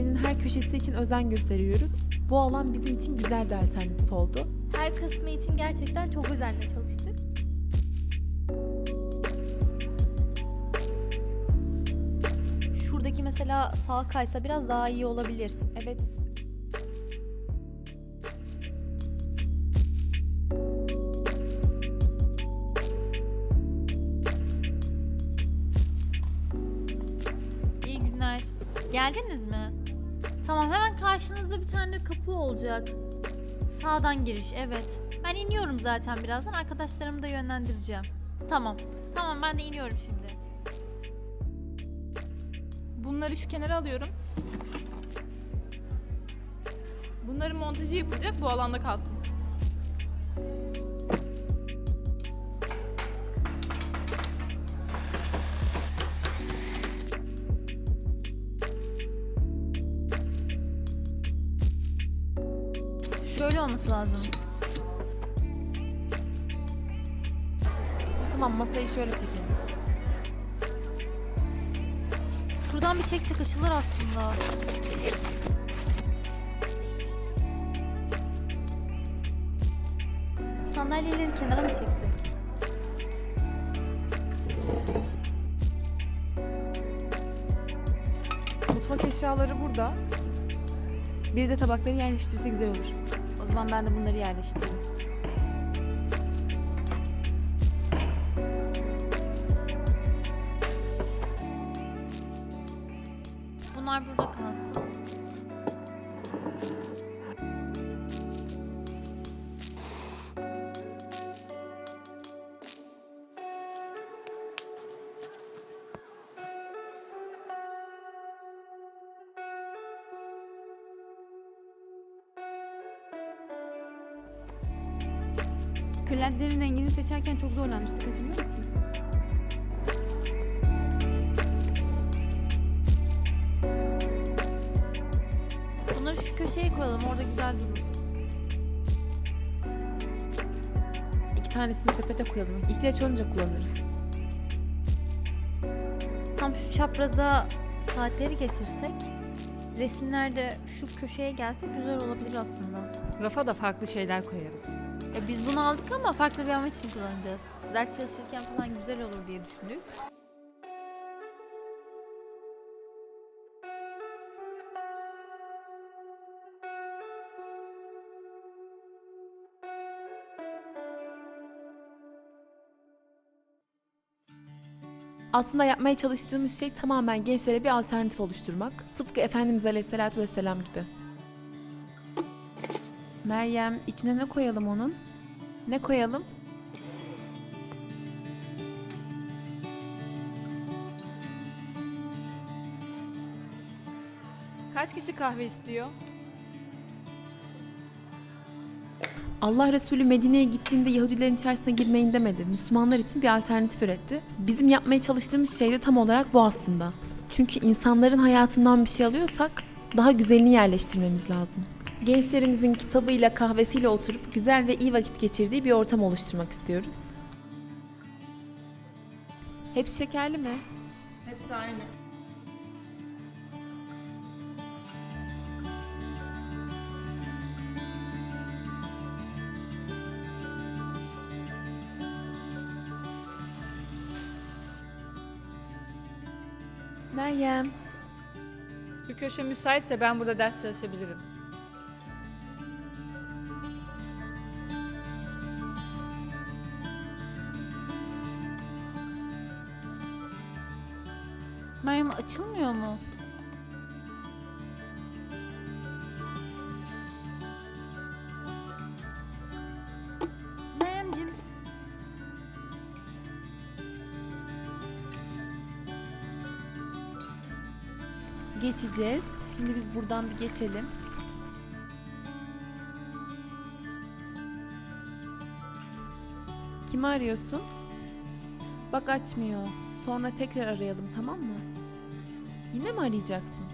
her köşesi için özen gösteriyoruz. Bu alan bizim için güzel bir alternatif oldu. Her kısmı için gerçekten çok özenle çalıştık. Şuradaki mesela sağ kaysa biraz daha iyi olabilir. Evet, İyi günler. Geldiniz mi? Tamam hemen karşınızda bir tane kapı olacak. Sağdan giriş evet. Ben iniyorum zaten birazdan. Arkadaşlarımı da yönlendireceğim. Tamam. Tamam ben de iniyorum şimdi. Bunları şu kenara alıyorum. Bunların montajı yapılacak bu alanda kalsın. Şöyle olması lazım. tamam masayı şöyle çekelim. Şuradan bir çeksek açılır aslında. Sandalyeleri kenara mı çeksek? Mutfak eşyaları burada. Bir de tabakları yerleştirse güzel olur. Zaman ben de bunları yerleştireyim. Bunlar burada kalsın. Kırlentlerin rengini seçerken çok zorlanmıştık hatırlıyor musun? Bunları şu köşeye koyalım. Orada güzel durur. İki tanesini sepete koyalım. İhtiyaç olunca kullanırız. Tam şu çapraza saatleri getirsek, resimlerde şu köşeye gelse güzel olabilir aslında. Rafa da farklı şeyler koyarız. Ya biz bunu aldık ama farklı bir amaç için kullanacağız. Ders çalışırken falan güzel olur diye düşündük. Aslında yapmaya çalıştığımız şey tamamen gençlere bir alternatif oluşturmak. Tıpkı Efendimiz Aleyhisselatü Vesselam gibi. Meryem, içine ne koyalım onun? Ne koyalım? Kaç kişi kahve istiyor? Allah Resulü Medine'ye gittiğinde Yahudilerin içerisine girmeyin demedi. Müslümanlar için bir alternatif üretti. Bizim yapmaya çalıştığımız şey de tam olarak bu aslında. Çünkü insanların hayatından bir şey alıyorsak daha güzelini yerleştirmemiz lazım. Gençlerimizin kitabıyla, kahvesiyle oturup güzel ve iyi vakit geçirdiği bir ortam oluşturmak istiyoruz. Hepsi şekerli mi? Hepsi aynı. Meryem, Şu köşe müsaitse ben burada ders çalışabilirim. Meryem açılmıyor mu? Geçeceğiz. Şimdi biz buradan bir geçelim. Kimi arıyorsun? Bak açmıyor. Sonra tekrar arayalım tamam mı? Yine mi arayacaksın?